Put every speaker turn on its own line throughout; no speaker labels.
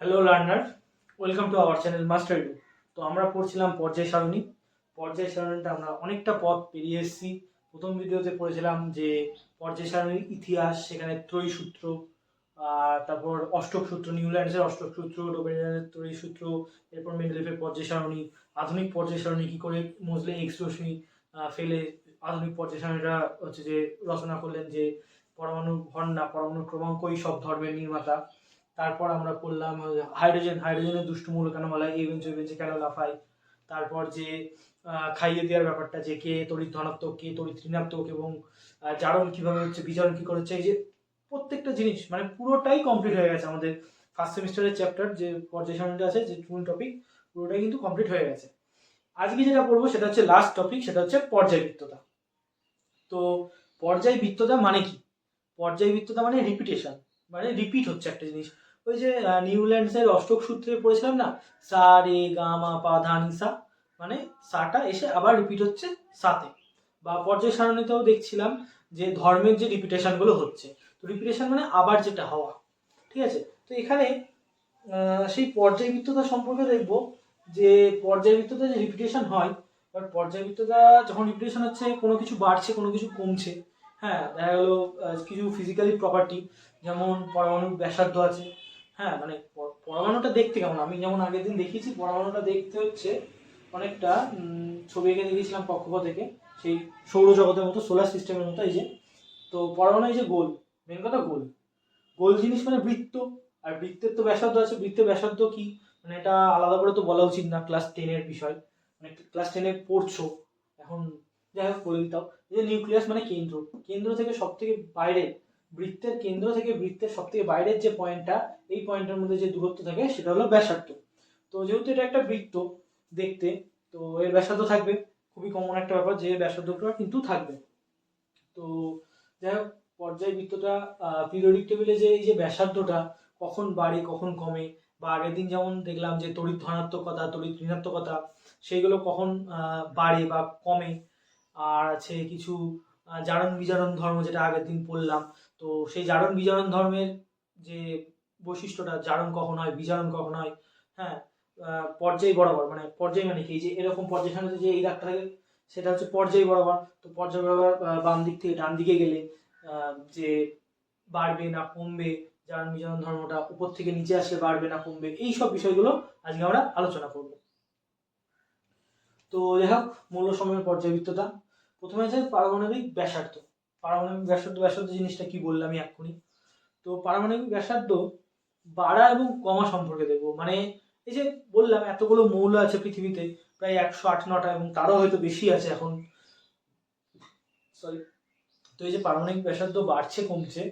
Hello learner welcome to our channel master do তো আমরা পড়ছিলাম পর্যায় সারণী। পর্যায় সারণীটা আমরা অনেকটা পথ পেরিয়ে এসেছি। প্রথম ভিডিওতে পড়েছিলাম যে পর্যায় সারণীর ইতিহাস, সেখানে ত্রয়ী সূত্র তারপর অষ্টক সূত্র নিউল্যান্ডসের অষ্টক সূত্র ডোবেরিয়ানের ত্রয়ী সূত্র এরপর মেন্ডেলিফের পর্যায় সারণী, আধুনিক পর্যায় সারণী কী করে মোজলে এক্স রশ্মি ফেলে আধুনিক পর্যায় সারণীটা হচ্ছে যে রচনা করলেন যে পরমাণু ভর না পরমাণু ক্রমাঙ্কই সব ধর্মের নির্মাতা। তারপর আমরা পড়লাম হাইড্রোজেন হাইড্রোজেনের দুষ্টু মূল কেন বলা হয় এই কেন লাফায় তারপর যে খাইয়ে দেওয়ার ব্যাপারটা যে, কে তড়িৎ ধনাত্মক, কে তড়িৎ ঋণাত্মক এবং জারণ কীভাবে হচ্ছে, বিজারণ কি করেছে, এই যে প্রত্যেকটা জিনিস মানে পুরোটাই কমপ্লিট হয়ে গেছে আমাদের ফার্স্ট সেমিস্টারের চ্যাপ্টার যে পর্যায় সারণীটা আছে, যে মূল টপিক পুরোটাই কিন্তু কমপ্লিট হয়ে গেছে। আজকে যেটা পড়ব সেটা হচ্ছে লাস্ট টপিক সেটা হচ্ছে পর্যায়বৃত্ততা তো পর্যায়বৃত্ততা মানে কি? পর্যায়বৃত্ততা মানে রিপিটেশন মানে রিপিট হচ্ছে একটা জিনিস। ওই যে নিউল্যান্ডসের অষ্টক সূত্রে পড়েছিলাম না? সা, রে, গা, মা, পা, ধা, নি, সা। মানে সাটা এসে আবার রিপিট হচ্ছে সাতে। বা পর্যায় সারণীতেও দেখছিলাম যে ধর্মের যে রিপিটেশনগুলো হচ্ছে। তো রিপিটেশন মানে আবার যেটা হওয়া। ঠিক আছে? তো এখানে সেই পর্যায়বৃত্ততা সম্পর্কে দেখব যে পর্যায়বৃত্ততা যে রিপিটেশন হয় বাট পর্যায়বৃত্ততা যখন রিপিটেশন হচ্ছে, কোনো কিছু বাড়ছে, কোনো কিছু কমছে। হ্যাঁ দেখা গেলো কিছু ফিজিক্যালি প্রপার্টি যেমন পরমাণুর ব্যাসার্ধ আছে হ্যাঁ মানে পরমাণুটা দেখতে কেমন? আমি যেমন আগের দিন দেখিয়েছি, পরমাণুটা দেখতে হচ্ছে অনেকটা ছবি এঁকে দেখিয়েছিলাম কক্ষপথ থেকে, সেই সৌরজগতের মতো সোলার সিস্টেমের মতো, এই যে। তো পরমাণু এই যে গোল মেন কথা গোল। গোল জিনিস মানে বৃত্ত, আর বৃত্তের তো ব্যাসার্ধ আছে, বৃত্তের ব্যাসার্ধ কি? মানে এটা আলাদা করে তো বলা উচিত না ক্লাস টেনের বিষয়। মানে ক্লাস টেনে পড়ছো, এখন যাই হোক বলে দিতাম। যে নিউক্লিয়াস মানে কেন্দ্র। কেন্দ্র থেকে সব থেকে বাইরে বৃত্তের কেন্দ্র থেকে বৃত্তের সব থেকে বাইরের যে পয়েন্টটা এই পয়েন্টের মধ্যে যে দূরত্ব থাকে, সেটা হলো ব্যাসার্ধ। তো যেহেতু এটা একটা বৃত্ত দেখতে, তো এর ব্যাসার্ধ থাকবে। খুবই কমন একটা ব্যাপার যে ব্যাসার্ধটা কিন্তু থাকবে। তো যাই হোক, পর্যায় বৃত্তটা পিরিয়ডিক টেবিলে যে এই যে ব্যাসার্ধটা কখন বাড়ে, কখন কমে, বা আগের দিন যেমন দেখলাম যে তড়িৎ ধনাত্মকতা, তড়িৎ ঋণাত্মকতা, সেইগুলো কখন বাড়ে বা কমে, আর আছে কিছু জারণ বিজারণ ধর্ম যেটা আগের দিন পড়লাম তো সেই জারণ বিজারণ ধর্মের যে বৈশিষ্ট্যটা, জারণ কখন হয়, বিজারণ কখন হয় হ্যাঁ পর্যায় বরাবর মানে পর্যায় মানে কি? যে এরকম পর্যায় যে এই দাগটা থাকে, সেটা হচ্ছে পর্যায় বরাবর। তো পর্যায় বরাবর বাম দিক থেকে ডান দিকে গেলে যে বাড়বে না কমবে, জারণ বিজারণ ধর্মটা উপর থেকে নিচে আসলে বাড়বে না কমবে, এই সব বিষয়গুলো আজকে আমরা আলোচনা করব। তো যাই হোক মৌল সময়ের পর্যায়বৃত্ততা প্রথমে আছে পারমাণবিক ব্যাসার্ধ। পারমাণবিক ব্যাসার্ধ ব্যাসার্ধ জিনিসটা কি বললাম আমি এক্ষুনি? তো পারমাণবিক ব্যাসার্ধ বাড়া এবং কমা সম্পর্কে দেখব। মানে এই যে বললাম, এতগুলো মৌল আছে পৃথিবীতে, প্রায় একশো আট নটা এবং তারও হয়তো বেশি আছে এখন। সরি তো এই যে পারমাণবিক ব্যাসার্ধ বাড়ছে, কমছে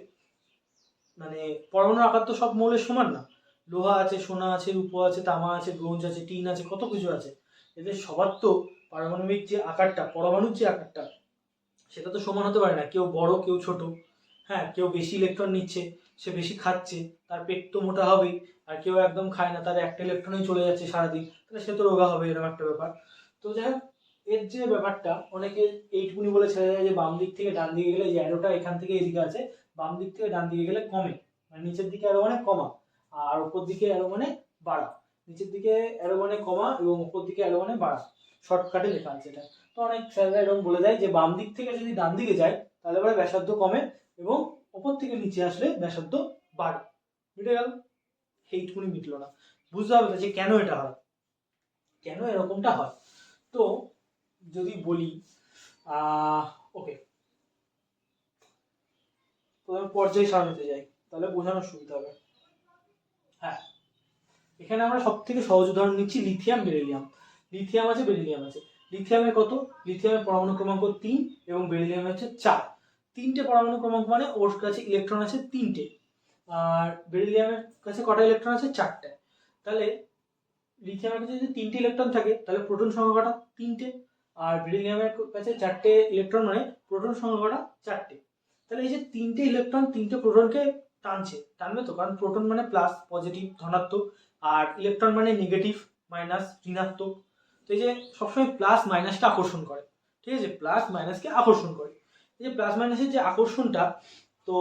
মানে পরমাণুর আকার তো সব মৌলের সমান না। লোহা আছে, সোনা আছে, রূপো আছে, তামা আছে, ব্রোঞ্জ আছে, টিন আছে, কত কিছু আছে। এদের সবার তো পারমাণবিক যে আকারটা, পরমাণুর যে আকারটা সেটা তো সমান হতে পারে না। কেউ বড়, কেউ ছোট। হ্যাঁ কেউ বেশি ইলেকট্রন নিচ্ছে, সে বেশি খাচ্ছে, তার পেট তো মোটা হবেই। আর কেউ একদম খায় না, তার একটা ইলেকট্রনই চলে যাচ্ছে সারাদিন। তাহলে সে তো রোগা হবে, এরকম একটা ব্যাপার। তো যাই এর যে ব্যাপারটা, অনেকে এইটুকুনি বলে ছেড়ে যায় যে, বাম দিক থেকে ডান দিকে গেলে যে অ্যারোটা এখান থেকে এদিকে আছে, বাম দিক থেকে ডান দিকে গেলে কমে। মানে নিচের দিকে অ্যারো মানে কমা, আর উপর দিকে অ্যারো মানে বাড়া। নিচের দিকে অ্যারো মানে কমা, এবং উপর দিকে অ্যারো মানে বাড়া। শর্টকাটে লেখা আছে এটা। অনেক স্যাররা এরকম বলে দেয় যে, বাম দিক থেকে যদি ডান দিকে যায়, তাহলে পরে ব্যাসার্ধ কমে এবং ওপর থেকে নিচে আসলে ব্যাসার্ধ বাড়ে। মিটে গেল? এইটুকুনি মিটলো না। বুঝতে হবে যে কেন এটা হয়। কেন এরকমটা হয়? তো যদি বলি ওকে প্রথমে পর্যায় সারণীতে যাই, তাহলে বোঝানোর সুবিধা হবে। হ্যাঁ এখানে আমরা সব থেকে সহজ উদাহরণ নিচ্ছি, লিথিয়াম, বেরিলিয়াম। লিথিয়াম আছে, বেরিলিয়াম আছে। লিথিয়ামের কত? লিথিয়ামের পরমাণু ক্রমাঙ্ক তিন এবং বেরিলিয়ামের হচ্ছে চার। তিনটে পরমাণু ক্রমাঙ্ক মানে ওর কাছে ইলেকট্রন আছে তিনটে। আর বেরিলিয়ামের কাছে কটা ইলেকট্রন আছে? চারটে। তাহলে লিথিয়ামের কাছে যদি তিনটে ইলেকট্রন থাকে, তাহলে প্রোটন সংখ্যা কটা? তিনটে। আর বেরিলিয়ামের কাছে চারটে ইলেকট্রন মানে প্রোটন সংখ্যা কটা? চারটে। তাহলে এই যে তিনটে ইলেকট্রন তিনটে প্রোটনকে টানছে, টানবে তো? কারণ প্রোটন মানে প্লাস পজিটিভ ধনাত্মক। আর ইলেকট্রন মানে নেগেটিভ মাইনাস ঋণাত্মক। তো এই যে সবসময় প্লাস মাইনাসটা আকর্ষণ করে, ঠিক আছে? প্লাস মাইনাসকে আকর্ষণ করে। এই যে প্লাস মাইনাসের যে আকর্ষণটা, তো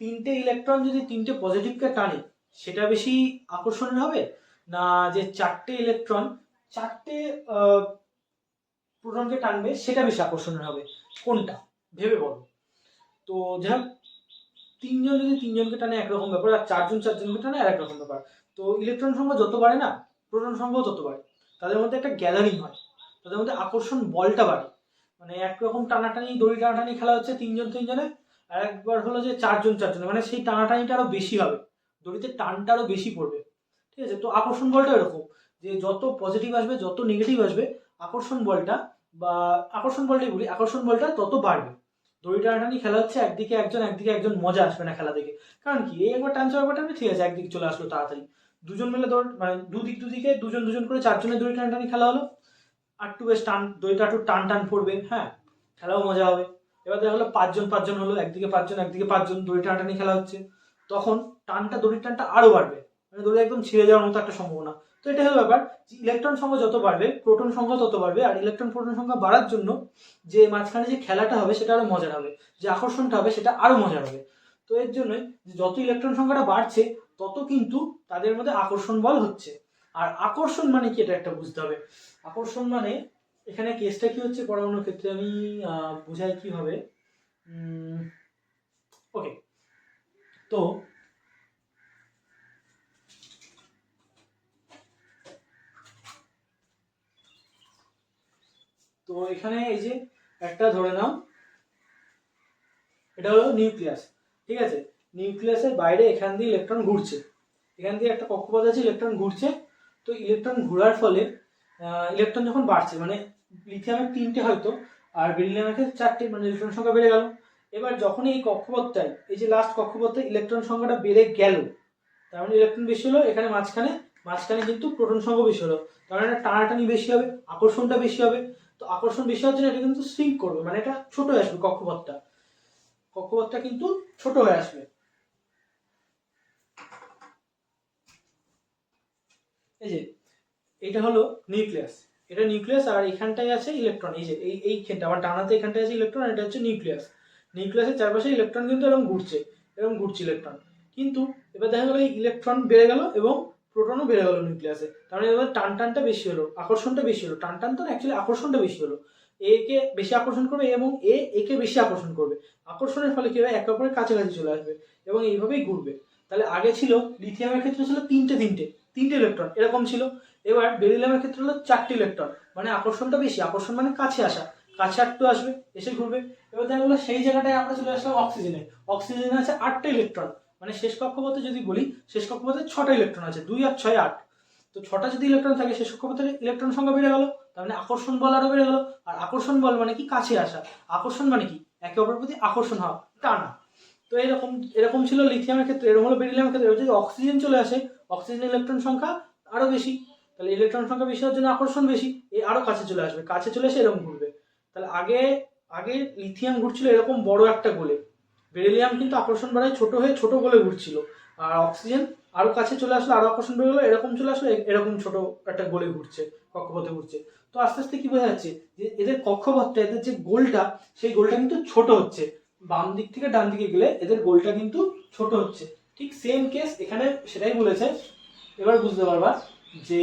তিনটে ইলেকট্রন যদি তিনটে পজিটিভকে টানে, সেটা বেশি আকর্ষণের হবে? না যে চারটে ইলেকট্রন চারটে প্রোটনকে টানবে, সেটা বেশি আকর্ষণের হবে। কোনটা? ভেবে বলো। তো যাই হোক, তিনজন যদি তিনজনকে টানে একরকম ব্যাপার, আর চারজন চারজনকে টানে আর একরকম ব্যাপার। তো ইলেকট্রন সংখ্যা যত বাড়ে না প্রোটন সংখ্যাও তত বাড়ে। তাদের মধ্যে একটা গ্যাদারিং হয়। তাদের মধ্যে আকর্ষণ বলটা বাড়ে। মানে একরকম টানাটানি, দড়ি টানাটানি খেলা হচ্ছে তিনজন তিনজনে, আর একবার হলো যে চারজন চারজনে। মানে সেই টানাটানিটা আরও বেশি হবে। দড়িতে টানটা আরও বেশি পড়বে। ঠিক আছে? তো আকর্ষণ বলটা এরকম, যে যত পজিটিভ আসবে, যত নেগেটিভ আসবে, আকর্ষণ বলটা বা আকর্ষণ বলটাই বলি, আকর্ষণ বলটা তত বাড়বে। দড়ি টানাটানি খেলা হচ্ছে একদিকে একজন একদিকে একজন মজা আসবে না খেলা দেখে। কারণ কি? এই একবার টানছে একবার ঠিক আছে, একদিকে চলে আসলো তাড়াতাড়ি। দুজন মিলে দৌড় মানে দুদিক দুদিকে দুজন দুজন করে চারজনের দড়ি টানাটানি খেলা হলো। আর একটু বেশ টান, দড়িটা একটু টান টান পড়বে হ্যাঁ খেলাও মজা হবে। এবার দেখা হলো পাঁচজন পাঁচজন হলো, একদিকে পাঁচজন একদিকে পাঁচজন, দড়ি টানাটানি খেলা হচ্ছে। তখন টানটা, দড়ির টানটা আরও বাড়বে মানে দড়ি একদম ছিঁড়ে যাওয়ার মতো একটা সম্ভাবনা। তো এটা হলো ব্যাপার যে ইলেকট্রন সংখ্যা যত বাড়বে প্রোটন সংখ্যা তত বাড়বে, আর ইলেকট্রন প্রোটন সংখ্যা বাড়ার জন্য যে মাঝখানে যে খেলাটা হবে, সেটা আরও মজার হবে, যে আকর্ষণটা হবে, সেটা আরও মজার হবে। তো এর জন্যই যত ইলেকট্রন সংখ্যাটা বাড়ছে তত কিন্তু তাদের মধ্যে আকর্ষণ বল হচ্ছে। আর আকর্ষণ মানে কি এটা একটা বুঝতে হবে। আকর্ষণ মানে এখানে কেসটা কি হচ্ছে পরমাণুর ক্ষেত্রে আমি বুঝাই কীভাবে। ওকে তো তো এখানে এই যে একটা ধরে নাও, এটা হলো নিউক্লিয়াস ঠিক আছে? নিউক্লিয়াসের বাইরে এখান দিয়ে ইলেকট্রন ঘুরছে। এখান দিয়ে একটা কক্ষপথ আছে ইলেকট্রন ঘুরছে। তো ইলেকট্রন ঘোরার ফলে ইলেকট্রন যখন বাড়ছে মানে লিথিয়ামের তিনটে হয়তো, আর বেরিলিয়ামের ক্ষেত্রে চারটে মানে ইলেকট্রন সংখ্যা বেড়ে গেল। এবার যখন এই কক্ষপথটায়, এই যে লাস্ট কক্ষপথে ইলেকট্রন সংখ্যাটা বেড়ে গেল, তার মানে ইলেকট্রন বেশি হলো, এখানে মাঝখানে মাঝখানে কিন্তু প্রোটন সংখ্যা বেশি হলো। তার মানে টানাটানি বেশি হবে, আকর্ষণটা বেশি হবে। তো আকর্ষণ বেশি হওয়ার জন্য এটা কিন্তু সিঙ্ক করবে মানে এটা ছোট হয়ে আসবে কক্ষপথটা। কক্ষপথটা কিন্তু ছোট হয়ে আসবে। এই যে, এটা হলো নিউক্লিয়াস। এটা নিউক্লিয়াস আর এখানটায় আছে ইলেকট্রন। এই যে, এই এইখানটা আমার ডানাতে এখানটায় আছে ইলেকট্রন এটা হচ্ছে নিউক্লিয়াস। নিউক্লিয়াসের চারপাশে ইলেকট্রন কিন্তু এরকম ঘুরছে এরকম ঘুরছে ইলেকট্রন। কিন্তু এবার দেখা গেলো এই ইলেকট্রন বেড়ে গেল এবং প্রোটনও বেড়ে গেল নিউক্লিয়াসে। তার মানে এবার টান টানটা বেশি হলো, আকর্ষণটা বেশি হলো। টান টান তো অ্যাকচুয়ালি আকর্ষণটা বেশি হলো। এ কে বেশি আকর্ষণ করবে এবং এ একে বেশি আকর্ষণ করবে। আকর্ষণের ফলে কি হবে? একে অপরের কাছাকাছি চলে আসবে এবং এইভাবেই ঘুরবে। তাহলে আগে ছিল লিথিয়ামের ক্ষেত্রে ছিল তিনটে তিনটে। তিনটে ইলেকট্রন এরকম ছিল। এবার বেরিলিয়ামের ক্ষেত্রে হলো চারটে ইলেকট্রন মানে আকর্ষণটা বেশি, আকর্ষণ মানে কাছে আসা। কাছে একটু আসবে, এসে ঘুরবে। এবার দেখা গেলো সেই জায়গাটায় আমরা চলে আসলাম অক্সিজেনে অক্সিজেনে আছে আটটা ইলেকট্রন মানে শেষ কক্ষপথে যদি বলি, শেষ কক্ষপথে ছটা ইলেকট্রন আছে, দুই আর ছয় আট। তো ছটা যদি ইলেকট্রন থাকে, শেষ কক্ষপথে ইলেকট্রন সংখ্যা বেড়ে গেল, তার মানে আকর্ষণ বল আরও বেড়ে গেল। আর আকর্ষণ বল মানে কি? কাছে আসা। আকর্ষণ মানে কি? একে অপরের প্রতি আকর্ষণ হওয়া, টানা। তো এরকম এরকম ছিল লিথিয়ামের ক্ষেত্রে, এরকম হলো বেরিলিয়ামের ক্ষেত্রে। যদি অক্সিজেন চলে আসে অক্সিজেন ইলেকট্রন সংখ্যা আরও বেশি। তাহলে ইলেকট্রন সংখ্যা বেশি হওয়ার জন্য আকর্ষণ বেশি, এ আরও কাছে চলে আসবে। কাছে চলে এসে এরকম ঘুরবে। তাহলে আগে আগে লিথিয়াম ঘুরছিল এরকম বড় একটা গোলে। বেরিলিয়াম কিন্তু আকর্ষণ বাড়ায়, ছোট হয়ে ছোট গোলে ঘুরছিল। আর অক্সিজেন আরও কাছে চলে আসলো, আরও আকর্ষণ বেড়ে গেলো, এরকম চলে আসলো এরকম ছোট একটা গোলে ঘুরছে, কক্ষপথে ঘুরছে। তো আস্তে আস্তে কি বোঝা যাচ্ছে যে এদের কক্ষপথটা, এদের যে গোলটা, সেই গোলটা কিন্তু ছোট হচ্ছে। বাম দিক থেকে ডান দিকে গেলে এদের গোলটা কিন্তু ছোট হচ্ছে। ঠিক সেম কেস এখানে সেটাই বলেছে। এবার বুঝতে পারবা যে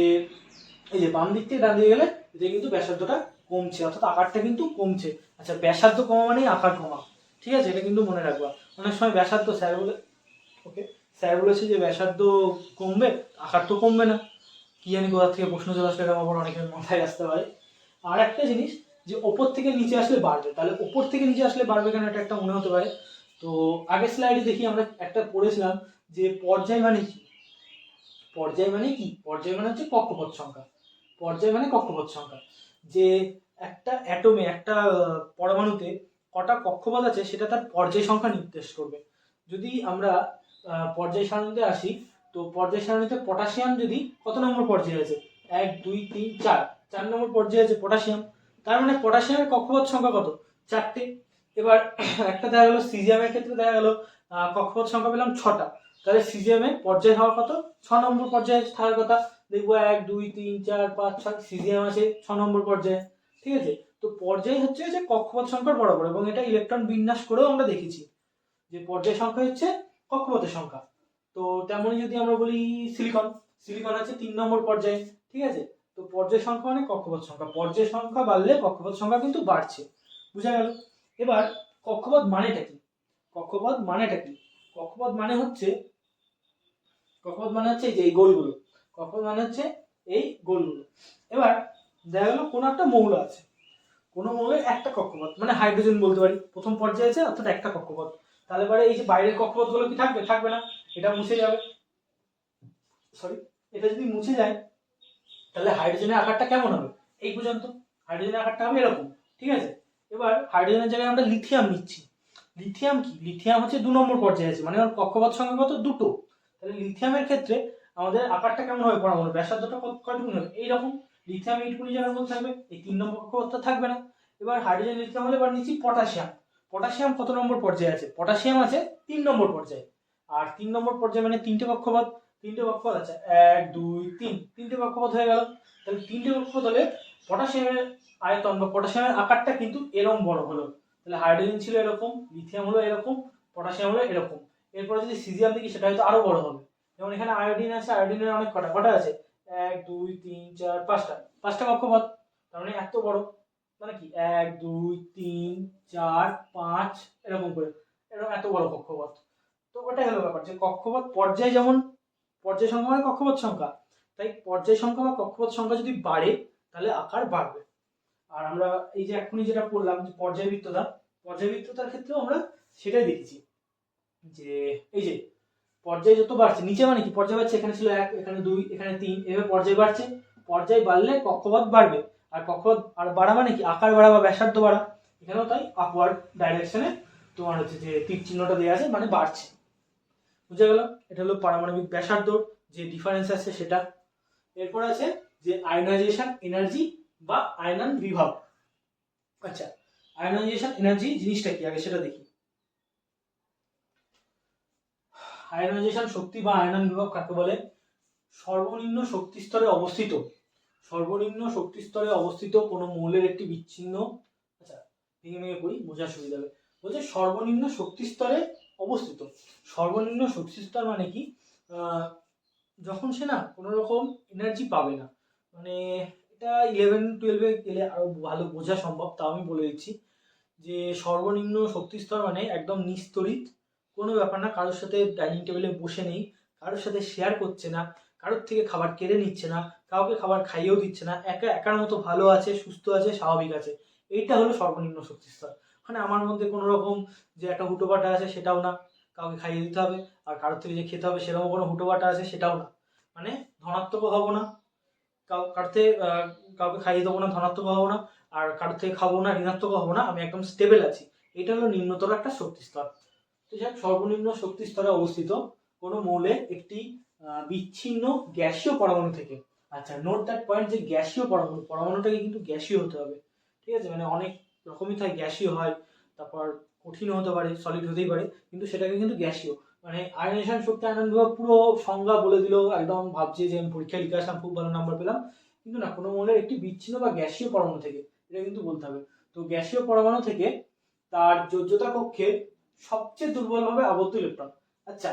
এই যে বাম দিক থেকে ডান দিকে গেলে এদের কিন্তু ব্যাসার্ধটা কমছে, অর্থাৎ আকারটা কিন্তু কমছে। আচ্ছা ব্যাসার্ধ কমা মানেই আকার কমা। ঠিক আছে, এটা কিন্তু মনে রাখবা। অনেক সময় ব্যাসার্ধ স্যার বলে ওকে স্যার বলেছে যে ব্যাসার্ধ কমবে, আকার তো কমবে না। কি জানি কোথা থেকে প্রশ্ন চলে আসলে আবার অনেকের মাথায় আসতে পারে। আর একটা জিনিস যে ওপর থেকে নিচে আসলে বাড়বে। তাহলে ওপর থেকে নিচে আসলে বাড়বে কেন? এটা একটা মনে হতে পারে। তো আগের স্লাইডে দেখি আমরা একটা পড়েছিলাম যে পর্যায় মানে কি? পর্যায় মানে কি? পর্যায় মানে হচ্ছে কক্ষপথ সংখ্যা। পর্যায় মানে কক্ষপথ সংখ্যা। যে একটা অ্যাটমে একটা পরমাণুতে কটা কক্ষপথ আছে, সেটা তার পর্যায় সংখ্যা নির্দেশ করবে। যদি আমরা পর্যায় সারণীতে আসি, তো পর্যায় সারণীতে পটাশিয়াম যদি কত নম্বর পর্যায়ে আছে? এক, দুই, তিন, চার। চার নম্বর পর্যায়ে আছে পটাশিয়াম। তার মানে পটাশিয়ামের কক্ষপথ সংখ্যা কত? চারটে। এবার একটা দেখা গেলো সিজিয়ামের ক্ষেত্রে দেখা গেলো কক্ষপথ সংখ্যা পেলাম ছটা। তাহলে সিজিএমে পর্যায় হওয়ার কত? ছ নম্বর পর্যায়ে থাকার কথা। দেখব এক, দুই, তিন, চার, পাঁচ, ছয় সিজিএম আছে ছ নম্বর পর্যায়ে। ঠিক আছে? তো পর্যায় হচ্ছে যে কক্ষপথ সংখ্যার বরাবর এবং এটা ইলেকট্রন বিন্যাস করেও আমরা দেখেছি। যে পর্যায় সংখ্যা হচ্ছে কক্ষপথের সংখ্যা। তো তেমনই যদি আমরা বলি সিলিকন সিলিকন আছে তিন নম্বর পর্যায়ে। ঠিক আছে? তো পর্যায় সংখ্যা মানে কক্ষপথ সংখ্যা। পর্যায় সংখ্যা বাড়লে কক্ষপথ সংখ্যা কিন্তু বাড়ছে। বুঝা গেল? এবার কক্ষপথ মানেটা কি? কক্ষপথ মানেটা কি? কক্ষপথ মানে হচ্ছে, কক্ষপথ মানে হচ্ছে এই যে এই গোলগুলো। কক্ষপথ মানে হচ্ছে এই গোলগুলো। এবার দেখা গেল কোনো একটা মৌল আছে। কোনো মৌলের একটা কক্ষপথ মানে হাইড্রোজেন বলতে পারি। প্রথম পর্যায়ে আছে, অর্থাৎ একটা কক্ষপথ। তাহলে পরে এই যে বাইরের কক্ষপথগুলো কি থাকবে? থাকবে না। এটা মুছে যাবে। সরি এটা যদি মুছে যায়, তাহলে হাইড্রোজেনের আকারটা কেমন হবে? এই পর্যন্ত। হাইড্রোজেনের আকারটা হবে এরকম, ঠিক আছে? এবার হাইড্রোজেনের জায়গায় আমরা লিথিয়াম নিচ্ছি। লিথিয়াম কি? লিথিয়াম হচ্ছে দু নম্বর পর্যায়ে আছে মানে ওর কক্ষপথ সংখ্যা কত দুটো। তাহলে লিথিয়ামের ক্ষেত্রে আমাদের আকারটা কেমন হবে? পরমাণু ব্যাসার্ধটা কত কতটুকু হবে? এইরকম। লিথিয়াম এইটুকুনি জায়গার মধ্যে থাকবে, এই তিন নম্বর কক্ষপথটা থাকবে না। এবার হাইড্রোজেন, লিথিয়াম হলে এবার নিচ্ছি পটাশিয়াম। পটাশিয়াম কত নম্বর পর্যায়ে আছে? পটাশিয়াম আছে তিন নম্বর পর্যায়ে। আর তিন নম্বর পর্যায়ে মানে তিনটে কক্ষপথ। তিনটে কক্ষপথ আছে, এক, দুই, তিন। তিনটে কক্ষপথ হয়ে গেল। তাহলে তিনটে কক্ষপথ হলে পটাশিয়ামের আয়তন বা পটাশিয়ামের আকারটা কিন্তু এরকম বড় হলো। তাহলে হাইড্রোজেন ছিল এরকম, লিথিয়াম হলো এরকম, পটাশিয়াম হলো এরকম। এরপরে যদি সিজিয়াম দেখি, সেটা হয়তো আরও বড় হবে। যেমন এখানে আয়োডিন আছে, আয়োডিনের অনেক কটা কটা আছে? এক, দুই, তিন, চার, পাঁচটা। পাঁচটা কক্ষপথ, তার মানে এত বড়। মানে কি? এক, দুই, তিন, চার, পাঁচ, এরকম করে। এরকম এত বড় কক্ষপথ। তো ওটাই হলো ব্যাপার যে কক্ষপথ পর্যায় যেমন, পর্যায় সংখ্যা মানে কক্ষপথ সংখ্যা। তাই পর্যায় সংখ্যা বা কক্ষপথ সংখ্যা যদি বাড়ে তাহলে আকার বাড়বে। আর আমরা এই যে এখনই যেটা পড়লাম যে পর্যায়বৃত্ততা, পর্যায়বৃত্ততার ক্ষেত্রেও আমরা সেটাই দেখেছি যে এই যে পর্যায় যত বাড়ছে, নিচে মানে কি? পর্যায় বাড়ছে, এখানে ছিল এক, এখানে দুই, এখানে তিন, এভাবে পর্যায় বাড়ছে। পর্যায় বাড়লে কক্ষপথ বাড়বে। আর কক্ষপথ আর বাড়া মানে কি? আকার বাড়া বা ব্যাসার্ধ বাড়া। এখানেও তাই আপওয়ার্ড ডাইরেকশনে তোমার হচ্ছে যে তীর চিহ্নটা দেওয়া আছে মানে বাড়ছে। বুঝা গেল এটা হলো পারমাণবিক ব্যাসার্ধ, যে ডিফারেন্স আছে সেটা। এরপর আছে যে আয়নাইজেশন এনার্জি বা আয়নন বিভব। আচ্ছা আয়নাইজেশন এনার্জি জিনিসটা কি? আগে সেটা দেখি। আয়নাইজেশন শক্তি বা আয়নন বিভব কাকে বলে? সর্বনিম্ন শক্তি স্তরে অবস্থিত। সর্বনিম্ন শক্তি স্তরে অবস্থিত কোনো মৌলের একটি বিচ্ছিন্ন আচ্ছা ভেঙে ভেঙে পড়ি, বোঝার সুবিধা হবে। বলছে সর্বনিম্ন শক্তি স্তরে অবস্থিত। সর্বনিম্ন শক্তি স্তর মানে কি? যখন সে না কোনো রকম এনার্জি পাবে না মানে এটা ইলেভেন টুয়েলভে গেলে আরও ভালো বোঝা সম্ভব, তাও আমি বলে দিচ্ছি যে সর্বনিম্ন শক্তিস্তর মানে একদম নিস্তরিত। কোনো ব্যাপার না, কারোর সাথে ডাইনিং টেবিলে বসে নেই, কারোর সাথে শেয়ার করছে না, কারোর থেকে খাবার কেড়ে নিচ্ছে না, কাউকে খাবার খাইয়েও দিচ্ছে না, একা, একার মতো ভালো আছে, সুস্থ আছে, স্বাভাবিক আছে। এইটা হলো সর্বনিম্ন শক্তিস্তর। মানে আমার মধ্যে কোনো রকম যে একটা হুটোপাটা আছে সেটাও না, কাউকে খাইয়ে দিতে হবে, আর কারোর থেকে যে খেতে হবে সেরকম কোনো হুটোপাটা আছে সেটাও না। মানে ধনাত্মক হব না কারোর থেকে কাউকে খাইয়ে দেবো না, ধনাত্মক হব না, আর কারোর থেকে খাব না, ঋণাত্মক হব না, আমি একদম স্টেবল আছি। এটা হলো নিম্নতর একটা শক্তি স্তর তো যাক সর্বনিম্ন শক্তি স্তরে অবস্থিত কোনো মৌলের একটি বিচ্ছিন্ন গ্যাসীয় পরমাণু থেকে। আচ্ছা নোট দ্যাট পয়েন্ট যে গ্যাসীয় পরমাণু, পরমাণুটাকে কিন্তু গ্যাসীয় হতে হবে। ঠিক আছে? মানে অনেক রকমই থাকে, গ্যাসীয় হয়, তারপর কঠিন হতে পারে সলিড হতেই পারে, কিন্তু সেটাকে কিন্তু গ্যাসীয়। মানে আয়নেশন শক্তি বিভাগ পুরো সংজ্ঞা বলে দিল, একদম ভাবছি যে আমি পরীক্ষায় লিখে আসলাম, খুব ভালো নাম্বার পেলাম। কিন্তু না, কোনো মৌলের একটি বিচ্ছিন্ন বা গ্যাসীয় পরমাণু থেকে, এটা কিন্তু বলতে হবে। তো গ্যাসীয় পরমাণু থেকে তার যোজ্যতা কক্ষে সবচেয়ে দুর্বলভাবে আবদ্ধ ইলেকট্রন। আচ্ছা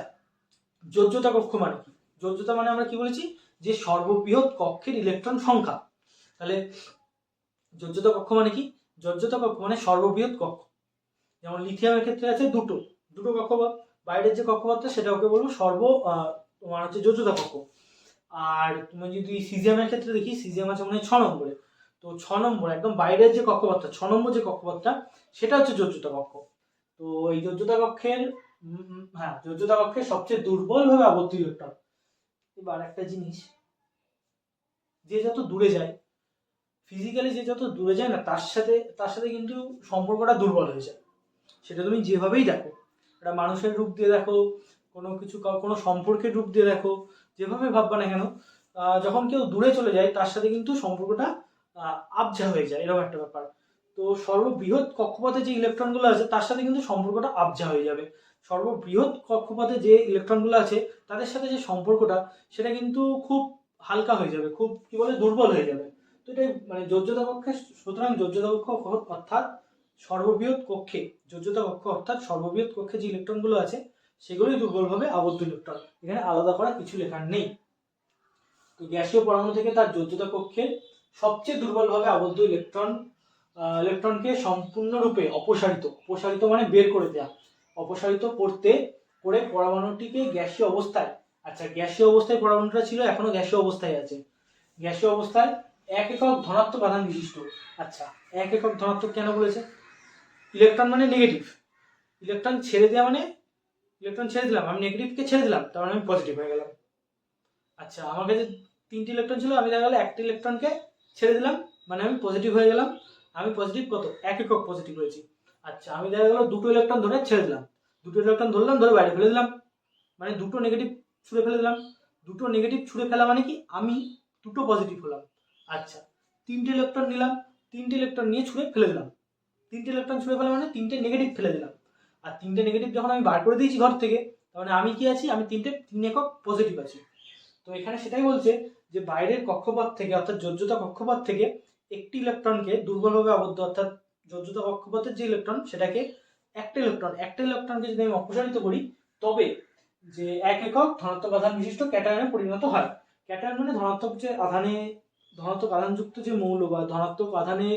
যোজ্যতা কক্ষ মানে কি? যোজ্যতা মানে আমরা কি বলেছি? যে সর্ববৃহৎ কক্ষের ইলেকট্রন সংখ্যা। তাহলে যোজ্যতা কক্ষ মানে কি? যোজ্যতা কক্ষ মানে সর্ববৃহৎ কক্ষ। যেমন লিথিয়ামের ক্ষেত্রে আছে দুটো। দুটো কক্ষপথ বাইরের যে কক্ষপথটা সেটা ওকে বলব সর্ব তোমার হচ্ছে যোজ্যতা কক্ষ। আর তুমি যদি সিজিয়ামের ক্ষেত্রে দেখি সিজিয়াম আছে মনে হয় ছ নম্বরে। তো ছ নম্বর, একদম বাইরের যে কক্ষপথটা, ছ নম্বর যে কক্ষপথটা, সেটা হচ্ছে যোজ্যতা কক্ষ। তো এই যোজ্যতা কক্ষের হ্যাঁ যোজ্যতা কক্ষের সবচেয়ে দুর্বলভাবে আবদ্ধ ইলেকট্রন। এবার একটা জিনিস, যে যত দূরে যায় ফিজিক্যালি যে যত দূরে যায় না, তার সাথে তার সাথে কিন্তু সম্পর্কটা দুর্বল হয়ে যায়। সেটা তুমি যেভাবেই দেখো একটা মানুষের রূপ দিয়ে দেখো, কোনো কিছু কোনো সম্পর্কের রূপ দিয়ে দেখো, যেভাবে ভাববা না কেন যখন কেউ দূরে চলে যায়, তার সাথে কিন্তু সম্পর্কটা আবঝা হয়ে যায়, এরকম একটা ব্যাপার। তো সর্ববৃহৎ কক্ষপথে যে ইলেকট্রনগুলো আছে, তার সাথে কিন্তু সম্পর্কটা আবঝা হয়ে যাবে। সর্ববৃহৎ কক্ষপথে যে ইলেকট্রনগুলো আছে, তাদের সাথে যে সম্পর্কটা, সেটা কিন্তু খুব হালকা হয়ে যাবে, খুব, কি বলে, দুর্বল হয়ে যাবে। তো এটাই মানে যোজ্যতা কক্ষে সুতরাং যোজ্যতা কক্ষ অর্থাৎ সর্ববৃহৎ কক্ষে, যোজ্যতা কক্ষ অর্থাৎ সর্ববৃহৎ কক্ষে যে ইলেকট্রনগুলো আছে, সেগুলোই দুর্বলভাবে আবদ্ধ ইলেকট্রন এখানে আলাদা করা কিছু লেখার নেই। তো গ্যাসীয় পরমাণু থেকে তার যোজ্যতা কক্ষের সবচেয়ে দুর্বলভাবে আবদ্ধ ইলেকট্রন ইলেকট্রনকে সম্পূর্ণরূপে অপসারিত। অপসারিত মানে বের করে দেওয়া অপসারিত করতে করে পরমাণুটিকে গ্যাসীয় অবস্থায় আচ্ছা গ্যাসীয় অবস্থায় পরমাণুটা ছিল, এখনও গ্যাসীয় অবস্থায় আছে। গ্যাসীয় অবস্থায় এক একক ধনাত্মক আধান বিশিষ্ট। আচ্ছা এক একক ধনাত্মক কেন বলেছে? ইলেকট্রন মানে নেগেটিভ ইলেকট্রন ছেড়ে দেওয়া মানে ইলেকট্রন ছেড়ে দিলাম, আমি নেগেটিভকে ছেড়ে দিলাম, তার মানে আমি পজিটিভ হয়ে গেলাম। আচ্ছা আমার কাছে তিনটি ইলেকট্রন ছিল, আমি দেখা গেলো একটি ইলেকট্রনকে ছেড়ে দিলাম মানে আমি পজিটিভ হয়ে গেলাম। আমি পজিটিভ কত? এক একক পজিটিভ হয়েছি আচ্ছা আমি দেখা গেলো দুটো ইলেকট্রন ধরে ছেড়ে দিলাম। দুটো ইলেকট্রন ধরলাম, ধরে বাইরে ফেলে দিলাম। মানে দুটো নেগেটিভ ছুঁড়ে ফেলে দিলাম। দুটো নেগেটিভ ছুঁড়ে ফেলা মানে কি? আমি দুটো পজিটিভ হলাম। আচ্ছা তিনটে ইলেকট্রন নিলাম, তিনটে ইলেকট্রন নিয়ে ছুঁড়ে ফেলে দিলাম। তিনটে ইলেকট্রন ছুঁড়ে ফেলা মানে তিনটে নেগেটিভ ফেলে দিলাম। আর তিনটে নেগেটিভ যখন আমি বার করে দিয়েছি ঘর থেকে, তার মানে আমি কি আছি? আমি তিনটে, তিন একক পজিটিভ আছি। তো এখানে সেটাই বলছে যে বাইরের কক্ষপথ থেকে, অর্থাৎ যোজ্যতা কক্ষপথ থেকে একটি ইলেকট্রনকে দুর্বলভাবে আবদ্ধ, অর্থাৎ যোজ্যতা কক্ষপথের যে ইলেকট্রন সেটাকে একটা ইলেকট্রন একটা ইলেকট্রনকে যদি আমি অপসারিত করি, তবে যে এক একক ধনাত্মক আধান বিশিষ্ট ক্যাটায়নে পরিণত হয়। ক্যাটায়ন মানে ধনাত্মক যে আধানে ধনাত্মক আধানযুক্ত যে মৌল বা ধনাত্মক আধানে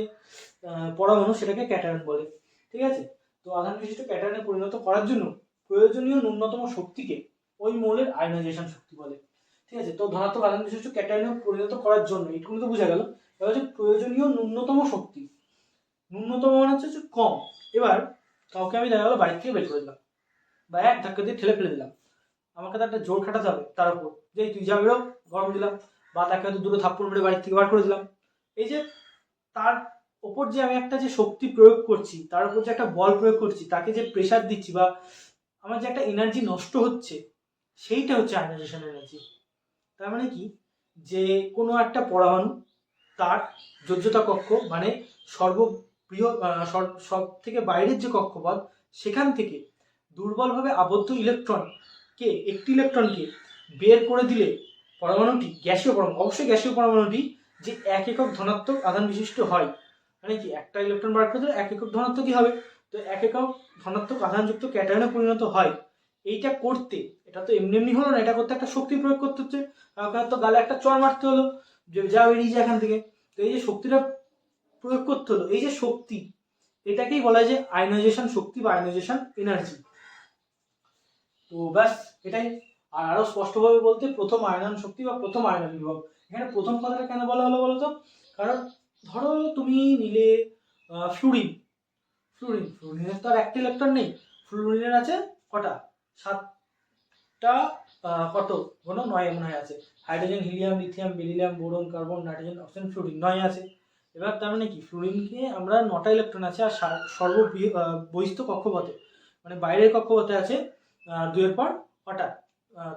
পরমাণু সেটাকে ক্যাটায়ন বলে, ঠিক আছে? তো আধান বিশিষ্ট ক্যাটায়নে পরিণত করার জন্য প্রয়োজনীয় ন্যূনতম শক্তিকে ওই মৌলের আয়নাইজেশন শক্তি বলে, ঠিক আছে? তো ধনাত্মক আধান বিশিষ্ট ক্যাটায়নে পরিণত করার জন্য এইটুকু তো বোঝা গেল, এবার হচ্ছে প্রয়োজনীয় ন্যূনতম শক্তি। ন্যূনতম মানে হচ্ছে কম। এবার কাউকে আমি দেখা গেলো বাড়ি থেকে বের করে দিলাম, বা এক ধাক্কা দিয়ে ঠেলে ফেলে দিলাম। আমাকে তো একটা জোর খাটাতে হবে তার উপর, যে তুই যা বেরো, গরম দিলাম। বা তাকে হয়তো দুটো থাপ্পড় মেরে বাড়ির থেকে বার করে দিলাম। এই যে তার ওপর যে আমি একটা যে শক্তি প্রয়োগ করছি, তার উপর যে একটা বল প্রয়োগ করছি, তাকে যে প্রেশার দিচ্ছি বা আমার যে একটা এনার্জি নষ্ট হচ্ছে, সেইটা হচ্ছে আয়নাইজেশন এনার্জি তার মানে কি? যে কোনো একটা পরমাণু তার যোজ্যতা কক্ষ মানে সর্বপ্রিয় সব থেকে বাইরের যে কক্ষপথ, সেখান থেকে দুর্বলভাবে আবদ্ধ ইলেকট্রনকে একটি ইলেকট্রনকে বের করে দিলে পরমাণুটি গ্যাসীয় পরমাণু, অবশ্যই গ্যাসীয় পরমাণুটি যে এক একক ধনাত্মক আধান বিশিষ্ট হয়। মানে কি? একটা ইলেকট্রন বার করে এক একক ধনাত্মকই হবে। তো এক একক ধনাত্মক আধানযুক্ত ক্যাটায়নে পরিণত হয়। এইটা করতে, এটা তো এমনি এমনি হলো না, এটা করতে একটা শক্তি প্রয়োগ করতে হচ্ছে। হয়তো গালে একটা চর মারতে হলো। যে যা বেরিয়ে যায় এখান থেকে। তো এই যে শক্তিটা প্রয়োগ করতে হলো, এই যে শক্তি, এটাকেই বলা হয় যে আয়নাইজেশন শক্তি বা আয়নাইজেশন এনার্জি তো ব্যাস, এটাই আর আরও স্পষ্টভাবে বলতে প্রথম আয়নন শক্তি বা প্রথম আয়নন বিভব। এখানে প্রথম কথাটা কেন বলা হলো বলতো? কারণ ধরো তুমি নিলে ফ্লুরিন। ফ্লুরিন, ফ্লুরিনের তো আর একটা ইলেকট্রন নেই। ফ্লুরিনের আছে কটা? সাতটা কত? কোনো নয় মনে হয় আছে। Hydrogen, helium, lithium beryllium boron, carbon, nitrogen, oxygen, fluorine, নয় আছে। এবার তার মানে কি? ফ্লুরিনকে আমরা নটা ইলেকট্রন আছে আর সর্ব বহিস্থ কক্ষপথে মানে বাইরের কক্ষপথে আছে দুয়ের পর কটা?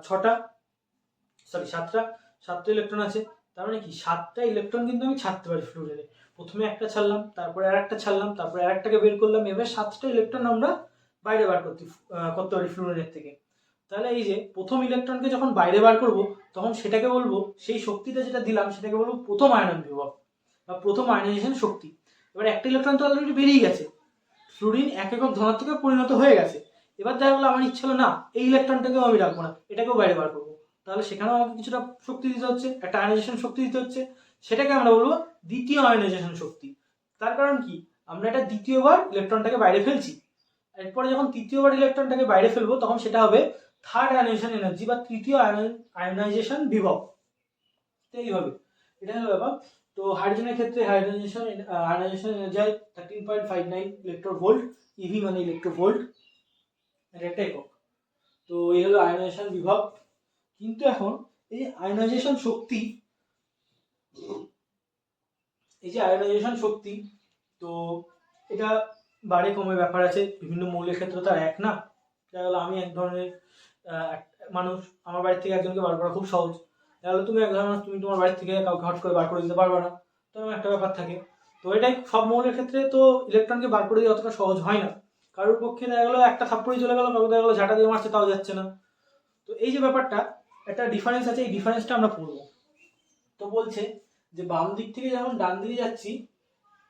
ছটা সরি সাতটা সাতটা ইলেকট্রন আছে। তার মানে কি? সাতটা ইলেকট্রন কিন্তু আমি ছাড়তে পারি ফ্লুরিনে প্রথমে একটা ছাড়লাম, তারপরে আর একটা ছাড়লাম, তারপরে আর একটাকে বের করলাম। এবার সাতটা ইলেকট্রন আমরা বাইরে বার করতে করতে পারি ফ্লুরিনের থেকে। তাহলে এই যে প্রথম ইলেকট্রনকে যখন বাইরে বার করব, তখন সেটাকে বলব, সেই শক্তিটা যেটা দিলাম, সেটাকে বলব প্রথম আয়নন বিভব বা প্রথম আয়নাইজেশন শক্তি। এবার একটা ইলেকট্রন তো অলরেডি বেরিয়ে গেছে। ফ্লুরিন এক একক ধনাত্মকে পরিণত হয়ে গেছে। এবার দেখা গেলো আমার ইচ্ছা হলো, না, এই ইলেকট্রনটাকেও আমি রাখব না, এটাকেও বাইরে বার করব। তাহলে সেখানেও আমাকে কিছুটা শক্তি দিতে হচ্ছে, একটা আয়নাইজেশন শক্তি দিতে হচ্ছে। সেটাকে আমরা বলব দ্বিতীয় আয়নাইজেশন শক্তি। তার কারণ কি? আমরা এটা দ্বিতীয়বার ইলেকট্রনটাকে বাইরে ফেলছি। এরপরে যখন তৃতীয়বার ইলেকট্রনটাকে বাইরে ফেলব, তখন সেটা হবে থার্ড আয়নাইজেশন এনার্জি বা তৃতীয় আয়নাইজেশন বিভব। তো এইভাবে। এটা হলো ব্যাপার। তো হাইড্রোজেনের ক্ষেত্রে হাইড্রোজেশন ionization energy thirteen point five nine electro volt eV মানে ইলেকট্রো ভোল্ট এটা একটা একক তো এই হলো আয়নাইজেশন বিভব। কিন্তু এখন এই আয়নাইজেশন শক্তি, এই যে আয়নাইজেশন শক্তি, তো এটা বাড়ে, কমে ব্যাপার আছে। বিভিন্ন মৌলের ক্ষেত্রে তো এক না। দেখা গেলো আমি এক ধরনের মানুষ। আমার বাড়ি থেকে একজনকে বার করা খুব সহজ। গেলো তুমি এক ধরনের তুমি তোমার বাড়ি থেকে কাউকে হট করে বার করে দিতে পারবে না। তো একটা ব্যাপার থাকে। তো এটাই সব মৌলের ক্ষেত্রে তো ইলেকট্রনকে বার করে দেওয়া অতটা সহজ হয় না। কারোর পক্ষে দেখা গেলো, একটা থাপ্পড়ই চলে গেলো, কারোর দেখা গেলো ঝাঁটা দিয়ে মারছে, তাও যাচ্ছে না। তো এই যে ব্যাপারটা, একটা ডিফারেন্স আছে, এই ডিফারেন্সটা আমরা পড়ব। তো বলছে যে, বাম দিক থেকে যখন ডান দিকে যাচ্ছি,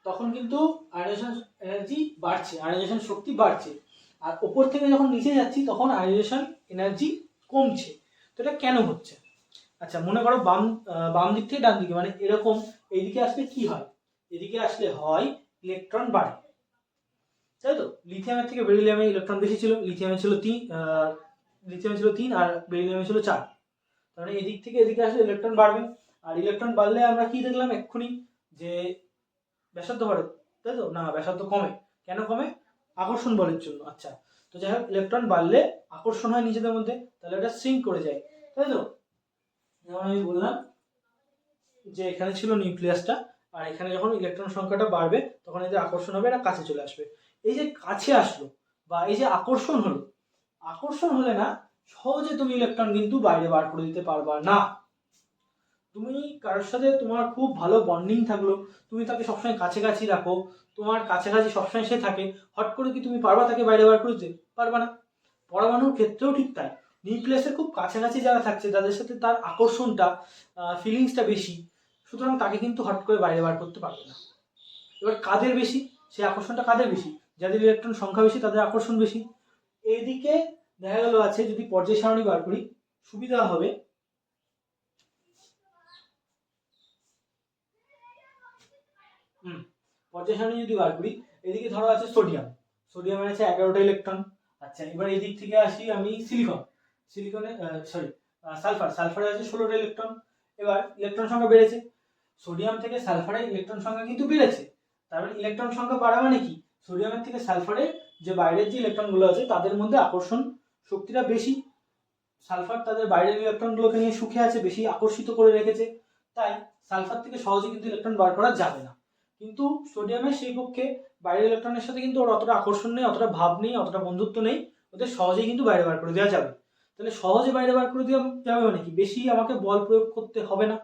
তখন কিন্তু আয়নাইজেশন এনার্জি বাড়ছে আয়নাইজেশন শক্তি বাড়ছে। আর ওপর থেকে যখন নিচে যাচ্ছি, তখন আয়োনেশন এনার্জি কমছে। তো এটা কেন হচ্ছে? আচ্ছা মনে করো বাম বাম দিক থেকে ডান দিকে মানে এরকম, এইদিকে আসলে কি হয়? এদিকে আসলে হয় ইলেকট্রন বাড়ে। তাই তো? লিথিয়ামের থেকে বেরিলিয়ামে ইলেকট্রন বেশি ছিল লিথিয়ামে ছিল তিন লিথিয়ামে ছিল তিন আর বেরিলিয়ামে ছিল চার। মানে এদিক থেকে এদিকে আসলে ইলেকট্রন বাড়বে। আর ইলেকট্রন বাড়লে আমরা কি দেখলাম এক্ষুনি? যে ব্যাসার্ধ বাড়ে, তাই তো? না, ব্যাসার্ধ কমে। কেন কমে? আকর্ষণ বলের জন্য। আচ্ছা তো যাই হোক ইলেকট্রন বাড়লে আকর্ষণ হয় নিজেদের মধ্যে, তাহলে এটা সিঙ্ক করে যায়, তাই তো? যেমন আমি বললাম যে এখানে ছিল নিউক্লিয়াসটা আর এখানে যখন ইলেকট্রন সংখ্যাটা বাড়বে, তখন এদের আকর্ষণ হবে এটা কাছে চলে আসবে। এই যে কাছে আসলো বা এই যে আকর্ষণ হলো, আকর্ষণ হলে না সহজে তুমি ইলেকট্রন কিন্তু বাইরে বার করে দিতে পারবা না। তুমি কারোর সাথে তোমার খুব ভালো বন্ডিং থাকল, তুমি তাকে সবসময় কাছাকাছি রাখো, তোমার কাছাকাছি সবসময় সে থাকে, হট করে কি তুমি পারবা তাকে বাইরে বার করে দিতে? পারবা না। পরমাণুর ক্ষেত্রেও ঠিক তাই। নিউক্লিয়াসের খুব কাছাকাছি যারা থাকছে, তাদের সাথে তার আকর্ষণটা ফিলিংসটা বেশি। সুতরাং তাকে কিন্তু হট করে বাইরে বার করতে পারবে না। এবার কাদের বেশি? সেই আকর্ষণটা কাদের বেশি? যাদের ইলেকট্রন সংখ্যা বেশি, তাদের আকর্ষণ বেশি। এইদিকে দেখা গেল আছে যদি পর্যায় সারণী বার করি, সুবিধা হবে। পর্যায় সারণী যদি বার করি এদিকে ধরো আছে সোডিয়াম সোডিয়ামের আছে এগারোটা ইলেকট্রন আচ্ছা এবার এদিক থেকে আসি আমি সিলিকন সিলিকনে সরি সালফার সালফারে আছে ষোলোটা ইলেকট্রন এবার ইলেকট্রন সংখ্যা বেড়েছে। সোডিয়াম থেকে সালফারের ইলেকট্রন সংখ্যা কিন্তু বেড়েছে। তারপরে ইলেকট্রন সংখ্যা বাড়া মানে কি? সোডিয়ামের থেকে সালফারের যে বাইরের যে ইলেকট্রনগুলো আছে, তাদের মধ্যে আকর্ষণ শক্তিটা বেশি। সালফার তাদের বাইরের ইলেকট্রনগুলোকে নিয়ে সুখে আছে, বেশি আকর্ষিত করে রেখেছে। তাই সালফার থেকে সহজে কিন্তু ইলেকট্রন বার করা যাবে না। কিন্তু সোডিয়ামের সেই পক্ষে বাইরের ইলেকট্রনের সাথে কিন্তু ওর অতটা আকর্ষণ নেই, অতটা ভাব নেই, অতটা বন্ধুত্ব নেই। ওদের সহজেই কিন্তু বাইরে বার করে দেওয়া যাবে। তাহলে সহজে বাইরে বার করে দেওয়া যাবে মানে কি? বেশি আমাকে বল প্রয়োগ করতে হবে না।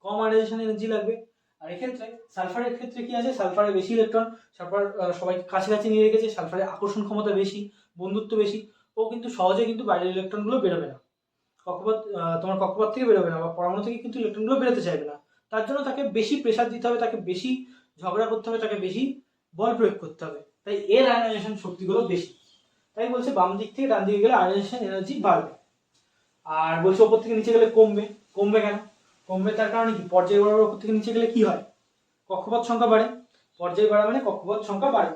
কম আয়োনাইজেশন এনার্জি লাগবে। আর এক্ষেত্রে সালফারের ক্ষেত্রে কি আছে? সালফারে বেশি ইলেকট্রন সালফার আহ, সবাইকে কাছাকাছি নিয়ে রেখেছে সালফারের আকর্ষণ ক্ষমতা বেশি বন্ধুত্ব বেশি ও কিন্তু সহজে কিন্তু বাইরের ইলেকট্রনগুলো বেরোবে না। কক্ষপথ তোমার কক্ষপথ থেকে বেরোবে না বা পরমাণু থেকে কিন্তু ইলেকট্রনগুলো বেরোতে চাইবে না। তার জন্য তাকে বেশি প্রেশার দিতে হবে তাকে বেশি ঝগড়া করতে হবে তাকে বেশি বল প্রয়োগ করতে হবে। তাই এর আয়োনাইজেশন শক্তিগুলো বেশি। তাই বলছে বাম দিক থেকে ডান দিকে গেলে আয়োনাইজেশন এনার্জি বাড়বে। আর বলছে ওপর থেকে নিচে গেলে কমবে। কমবে কেন? কমবে তার কারণে কি? পর্যায় বাড়ার উপর থেকে নিচে গেলে কি হয়? কক্ষপথ সংখ্যা বাড়ে। পর্যায় বাড়া মানে কক্ষপথ সংখ্যা বাড়ে।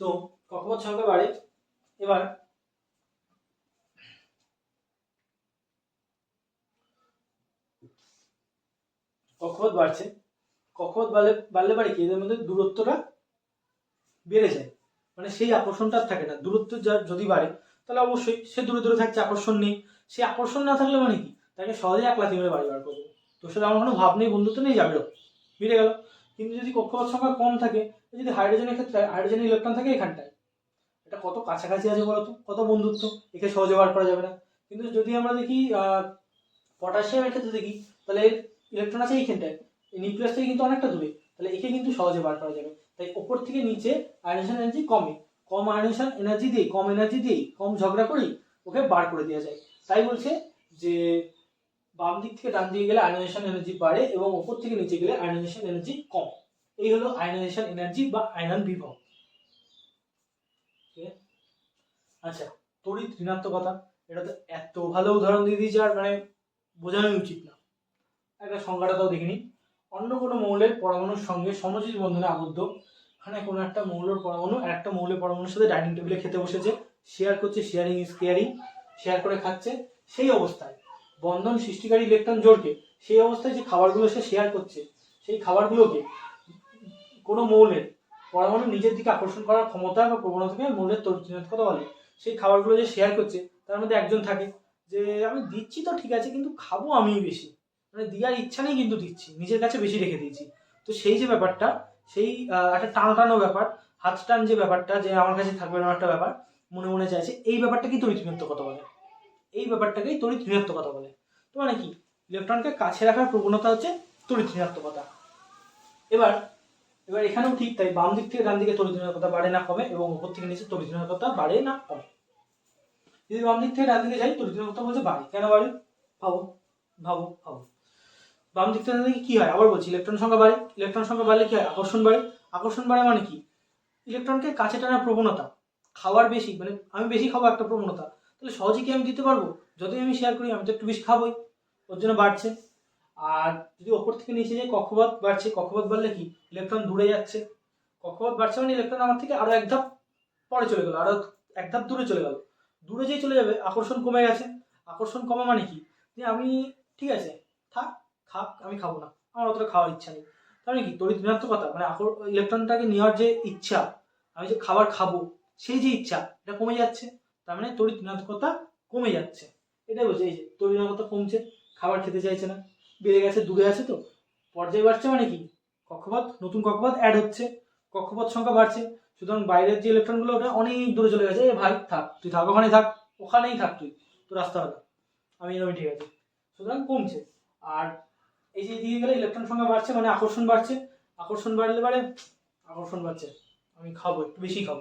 তো কক্ষপথ সংখ্যা বাড়ে। এবার কক্ষপথ বাড়ছে। কক্ষপথ বাড়লে বাড়লে বাড়ে কি? এদের মধ্যে দূরত্বটা বেড়ে যায়। মানে সেই আকর্ষণটা থাকে না। দূরত্ব যদি বাড়ে, তাহলে অবশ্যই সে দূরে দূরে থাকছে, আকর্ষণ নেই। সে আকর্ষণ না থাকলে মানে কি? তাকে সহজে এক লাথি মেরে বাড়ি বার করব। তোর সাথে আমার কোনো ভাব নেই, বন্ধুত্ব নেই, যাবে মিটে গেল। কিন্তু যদি কক্ষপথ সংখ্যা কম থাকে যদি হাইড্রোজেনের ক্ষেত্রে হাইড্রোজেনের ইলেকট্রন থাকে এখানটায়। এটা কত কাছাকাছি আছে বলতো? কত বন্ধুত্ব? একে সহজে বার করা যাবে না। কিন্তু যদি আমরা দেখি পটাশিয়ামের ক্ষেত্রে দেখি, তাহলে ইলেকট্রন আছে এইখানটায়। এই নিউক্লিয়াস থেকে কিন্তু অনেকটা দূরে। তাহলে একে কিন্তু সহজে বার করা যাবে। তাই ওপর থেকে নিচে আয়োনেশন এনার্জি কমে। কম আয়োনেশন এনার্জি দিয়ে কম এনার্জি দিয়ে কম ঝগড়া করেই ওকে বার করে দেওয়া যায়। তাই বলছে যে বাম দিক থেকে ডান দিকে গেলে আয়োনাইজেশন এনার্জি বাড়ে এবং ওপর থেকে নিচে গেলে আয়োনাইজেশন এনার্জি কম। এই হলো আয়োনাইজেশন এনার্জি বা আয়নন বিভব। আচ্ছা তড়িৎ ঋণাত্মকতা। এটা তো এত ভালো উদাহরণ দিয়ে দিয়েছে আর মানে বোঝানোই উচিত না। একটা সংজ্ঞাটা তাও দেখিনি অন্য কোনো মৌলের পরমাণুর সঙ্গে সমযোজী বন্ধনে আবদ্ধ। এখানে কোনো একটা মৌলের পরমাণু একটা মৌলের পরমাণুর সাথে ডাইনিং টেবিলে খেতে বসেছে। শেয়ার করছে শেয়ারিং ইজ কেয়ারিং শেয়ার করে খাচ্ছে। সেই অবস্থায় বন্ধন সৃষ্টিকারী ইলেকট্রন জোড়কে সেই অবস্থায় যে খাবারগুলো সে শেয়ার করছে, সেই খাবারগুলোকে কোনো মৌলের পরমাণু নিজের দিকে আকর্ষণ করার ক্ষমতা বা প্রবণতাকে মৌলের তরিৎকতা বলে। সেই খাবারগুলো যে শেয়ার করছে, তার মধ্যে একজন থাকে যে, আমি দিচ্ছি তো ঠিক আছে, কিন্তু খাব আমিই বেশি। মানে দেওয়ার ইচ্ছা নেই কিন্তু দিচ্ছি, নিজের কাছে বেশি রেখে দিয়েছি। তো সেই যে ব্যাপারটা, সেই একটা টানো টানো ব্যাপার, হাত টান যে ব্যাপারটা যে আমার কাছে থাকবে না একটা ব্যাপার, মনে মনে চাইছে, এই ব্যাপারটাকেই তড়িৎ ঋণাত্মকতা বলে। এই ব্যাপারটাকেই তড়িৎ ঋণাত্মকতা বলে। তো মানে কি? ইলেকট্রনকে কাছে রাখার প্রবণতা হচ্ছে তড়িৎ ঋণাত্মকতা। এবার এবার এখানেও ঠিক তাই বাম দিক থেকে ডান দিকে তড়িৎ ঋণাত্মকতা বাড়ে না কমে এবং উপর থেকে নিচে তড়িৎ ঋণাত্মকতা বাড়ে না কমে। যদি বাম দিক থেকে ডান দিকে যাই, তড়িৎ ঋণাত্মকতা বলছে বাড়ে। কেন বাড়ে? ভাবো ভাবো ভাবো। বাম দিক থেকে কি হয়? আবার বলছি, ইলেকট্রন সংখ্যা বাড়ে। ইলেকট্রন সংখ্যা বাড়লে কি হয়? আকর্ষণ বাড়ে। আকর্ষণ বাড়ে মানে কি? ইলেকট্রনকে কাছে টানার প্রবণতা। খাওয়ার বেশি মানে আমি বেশি খাব একটা প্রবণতা। তাহলে সহজে কি আমি দিতে পারব? যতই আমি শেয়ার করি, আমি তো একটু বেশি খাবোই। ওর জন্য বাড়ছে। আর যদি ওপর থেকে নিচে যাই, কক্ষপথ বাড়ছে। কক্ষপথ বাড়লে কি? ইলেকট্রন দূরে যাচ্ছে। কক্ষপথ বাড়ছে মানে ইলেকট্রন আমার থেকে আরও এক ধাপ পরে চলে গেল, আরও এক ধাপ দূরে চলে গেল। দূরে যেই চলে যাবে, আকর্ষণ কমে গেছে। আকর্ষণ কমা মানে কি? যে আমি, ঠিক আছে, থাক, খাক, আমি খাব না। আমার অতটা খাওয়ার ইচ্ছা নেই। তাহলে কি? তড়িৎ ঋণাত্মকতা মানে ইলেকট্রনটাকে নেওয়ার যে ইচ্ছা, আমি যে খাবার খাব, সেই যে ইচ্ছা, এটা কমে যাচ্ছে। তার মানে তড়িৎ ঋণাত্মকতা কমে যাচ্ছে। এটাই বলছে, এই যে তড়িৎ ঋণাত্মকতা কমছে, খাবার খেতে চাইছে না, বেড়ে গেছে দূরে আছে তো। পর্যায় বাড়ছে মানে কি? কক্ষপথ, নতুন কক্ষপথ অ্যাড হচ্ছে, কক্ষপথ সংখ্যা বাড়ছে। সুতরাং বাইরের যে ইলেকট্রনগুলো ওটা অনেক দূরে চলে গেছে। এ ভাই, থাক, তুই থাক, ওখানেই থাক ওখানেই থাক তুই তো রাস্তা হলো আমি এরকমই ঠিক আছে। সুতরাং কমছে। আর এই যে দিকে গেলে ইলেকট্রন সংখ্যা বাড়ছে মানে আকর্ষণ বাড়ছে। আকর্ষণ বাড়লে বাড়ে আকর্ষণ বাড়ছে। আমি খাব, একটু বেশি খাব।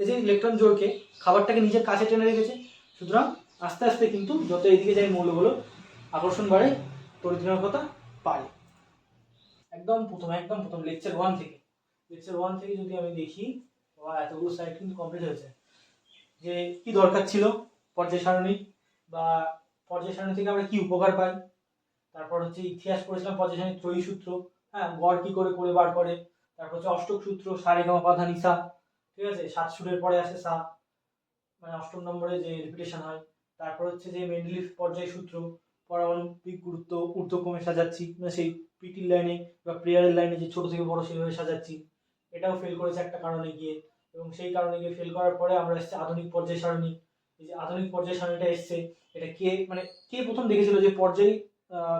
এই যে ইলেকট্রন জোরকে খাবারটাকে নিজের কাছে টেনে রেখেছে, সুতরাং আস্তে আস্তে কিন্তু যত এইদিকে যায় মৌলগুলো আকর্ষণ বাড়ে তরিতনাকতা পারে একদম প্রথম একদম প্রথম লেকচার ওয়ান থেকে। লেকচার ওয়ান থেকে যদি আমি দেখি, বা এতগুলো সাইড কিন্তু কমপ্লিট হয়েছে। যে কি দরকার ছিল? পর্যায় সারণী, বা পর্যায় সারণী থেকে আমরা কি উপকার পাই? তারপর হচ্ছে ইতিহাস পড়েছিলাম, পর্যায় সারণী ত্রয়ী সূত্র। হ্যাঁ গড় কি করে করে বার করে? তারপর হচ্ছে অষ্টক সূত্র সারে গামা পাধা নিসা ঠিক আছে, সাত সুরের পরে আসে সা মানে অষ্টম নম্বরে যে রিপিটেশন হয়। তারপর হচ্ছে যে মেন্ডেলিফ পর্যায় সূত্র, পারমাণবিক গুরুত্ব ঊর্ধ্বক্রমে সাজাচ্ছি মানে সেই পিটির লাইনে বা প্রেয়ারের লাইনে যে ছোট থেকে বড় সেভাবে সাজাচ্ছি। এটাও ফেল করেছে একটা কারণে গিয়ে। এবং সেই কারণে গিয়ে ফেল করার পরে আমরা এসেছি আধুনিক পর্যায় সারণী। এই যে আধুনিক পর্যায় সারণীটা এসছে, এটা কে মানে কে প্রথম দেখেছিল যে পর্যায়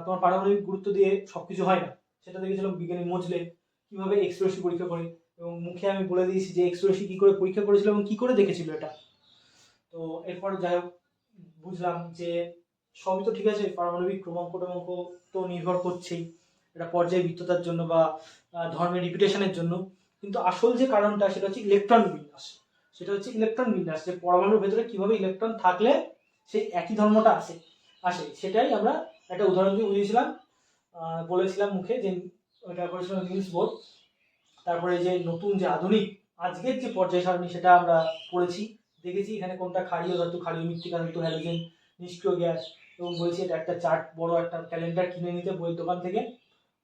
তোমার পারমাণবিক গুরুত্ব দিয়ে সবকিছু হয় না? সেটা দেখেছিল বিজ্ঞানী মজলে, কীভাবে এক্সপ্রেসি পরীক্ষা করে এবং মুখে আমি বলে দিয়েছি যে এক্সপ্রেসি কী করে পরীক্ষা করেছিল এবং কী করে দেখেছিল এটা। তো এরপর যাই হোক, বুঝলাম যে সবই তো ঠিক আছে, পারমাণবিক ক্রমাঙ্ক টমাঙ্ক তো নির্ভর করছেই। এটা পর্যায় বৃত্ততার জন্য বা ধর্মের রিপিটেশনের জন্য। কিন্তু আসল যে কারণটা সেটা হচ্ছে ইলেকট্রন বিন্যাস। সেটা হচ্ছে ইলেকট্রন বিন্যাস, যে পরমাণুর ভেতরে কীভাবে ইলেকট্রন থাকলে সেই একই ধর্মটা আসে আসে। সেটাই আমরা একটা উদাহরণ দিয়ে বুঝিয়েছিলাম। বলেছিলাম মুখে যে ওটা করেছিলাম নিউজ বোর্ড তারপরে যে নতুন যে আধুনিক আজকের যে পর্যায় সারণী সেটা আমরা পড়েছি, দেখেছি এখানে কোনটা ক্ষারীয় ধাতু ক্ষারীয় মৃত্তিকা ধাতু হ্যালোজেন নিষ্ক্রিয় গ্যাস এবং বলছি এটা একটা চার্ট, বড় একটা ক্যালেন্ডার কিনে নিতে বইয়ের দোকান থেকে।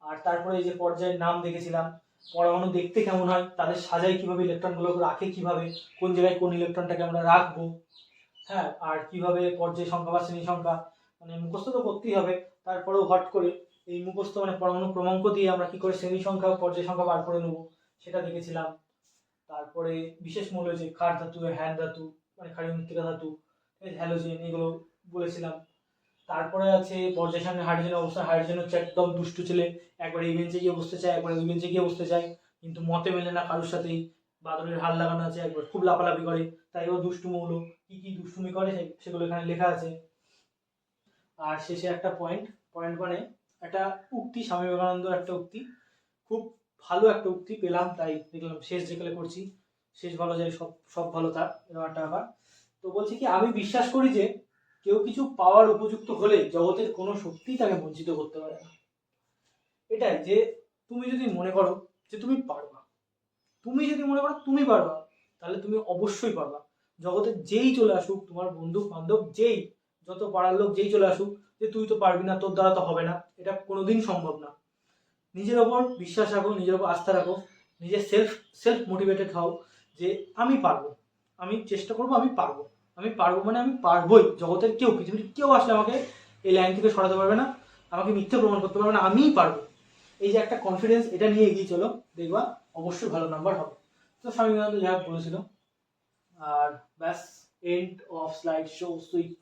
আর তারপরে এই যে পর্যায়ের নাম দেখেছিলাম, পরমাণু দেখতে কেমন হয়, তাদের সাজাই কীভাবে ইলেকট্রনগুলো রাখে কীভাবে, কোন জায়গায় কোন ইলেকট্রনটাকে আমরা রাখব হ্যাঁ আর কীভাবে পর্যায় সংখ্যা বা শ্রেণি সংখ্যা মানে মুখস্থ তো করতেই হবে, তারপরেও হট করে এই মুখস্থ মানে পরমাণু ক্রমাঙ্ক দিয়ে আমরা কি করে শ্রেণি সংখ্যা পর্যায় সংখ্যা বার করে নেব, সেটা দেখেছিলাম। তারপরে বিশেষ মূল্য যে ক্ষার ধাতু হ্যান্ড ধাতু মানে ক্ষারীয় মৃত্তিকা ধাতু হ্যালোজেন, এগুলো বলেছিলাম। তারপরে আছে পর্যায় সামনে হাইড্রোজেন অবস্থা, হাইড্রোজেন হচ্ছে একদম দুষ্টু ছেলে, একবার এই বেঞ্চে গিয়ে বসতে চায়, একবার ওই বেঞ্চে গিয়ে বসতে চায়, কিন্তু মতে মেলে না কারোর সাথেই। বাদলের হাল লাগানো আছে, একবার খুব লাফালাফি করে, তাই ও দুষ্টু মৌল। কি কি দুষ্টুমি করে সেগুলো এখানে লেখা আছে। আর শেষে একটা পয়েন্ট পয়েন্ট মানে একটা উক্তি, স্বামী বিবেকানন্দ একটা উক্তি। খুব ভালো একটা উক্তি পেলাম, তাই দেখলাম শেষ যেখানে করছি, শেষ ভালো যায় সব সব ভালো তার এরকম একটা ব্যাপার তো বলছি কি, আমি বিশ্বাস করি যে কেউ কিছু পাওয়ার উপযুক্ত হলে জগতের কোনো শক্তি তাকে বঞ্চিত করতে পারে না। এটাই যে তুমি যদি মনে করো যে তুমি পারবা, তুমি যদি মনে করো তুমি পারবা, তাহলে তুমি অবশ্যই পারবা। জগতে যেই চলে আসুক, তোমার বন্ধু বান্ধব যেই, যত পাড়ার লোক যেই চলে আসুক যে তুই তো পারবি না, তোর দ্বারা তো হবে না। এটা কোনোদিন সম্ভব না। নিজের ওপর বিশ্বাস রাখো, নিজের ওপর আস্থা রাখো, নিজের সেলফ সেলফ মোটিভেটেড হও যে আমি পারব। আমি চেষ্টা করব, আমি পারব। আমি পারব মানে আমি পারবোই। জগতের কেউ, পৃথিবীর কেউ আসলে আমাকে এই লাইন থেকে সরাতে পারবে না, আমাকে মিথ্যে প্রমাণ করতে পারবে না, আমিই পারব। এই যে একটা কনফিডেন্স এটা নিয়ে এগিয়ে চলো। দেখবা অবশ্যই ভালো নাম্বার হবে। তো স্বামী বিবেকানন্দ যা বলেছিল, আর ব্যাস end of slide show sweet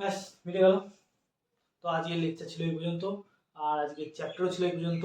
ব্যাস, মিটে গেল। তো আজকের লেকচার ছিল এই পর্যন্ত, আর আজকের চ্যাপ্টারও ছিল এই পর্যন্ত।